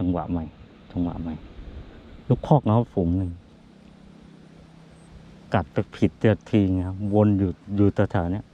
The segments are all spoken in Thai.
จังหวะใหม่ จังหวะใหม่ ลูกคอกนะครับฝูงหนึ่ง กัดไปผิดเตียทีนะครับวนอยู่อยู่แถาเนี้ย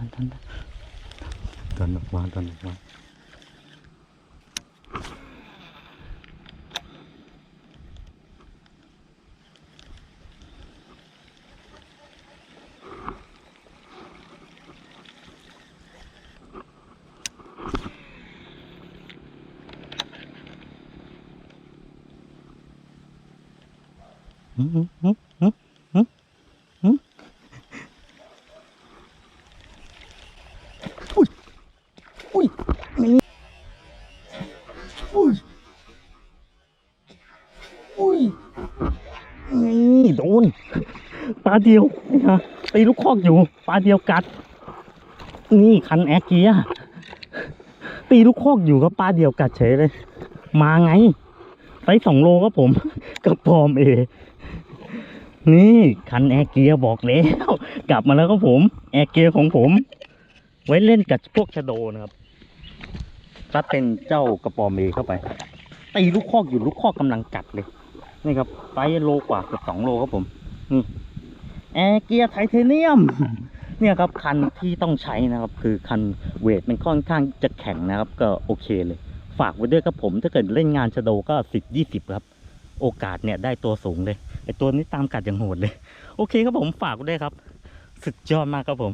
ดันกันดันดันดันดันดันออกมาดันออกมาอืมอืมอืมอืมอืม อุ้ยนี่อุ้ยอุ้ยนี่โดนปลาเดียวนี่ฮะตีลูกคอกอยู่ปลาเดียวกัด นี่คันแอคเกียร์ตีลูกคอกอยู่ก็ปลาเดียวกัดเฉยเลย มาไงไซส์สองโลครับผม กับปอมเอ นี่คันแอร์เกียร์บอกแล้ว กลับมาแล้วครับผม แอร์เกียร์ของผม ไว้เล่นกับพวกชะโดนะครับ ซัดเป็นเจ้ากระปอมเอเข้าไปตีลูกคอกอยู่ลูกคอกกำลังกัดเลย นี่ครับไซส์โลกว่าเกือบสองโลครับผมนี่แอร์เกียร์ไทเทเนียม เนี่ยครับคันที่ต้องใช้นะครับ คือคันเวทมันค่อนข้างจะแข็งนะครับ ก็โอเคเลย ฝากไว้ด้วยครับผมถ้าเกิดเล่นงานชะโดก็สิบยี่สิบครับ โอกาสเนี่ยได้ตัวสูงเลยไอตัวนี้ตามกัดอย่างโหดเลย โอเคครับผมฝากไว้ด้วยครับ สุดยอดมากครับผม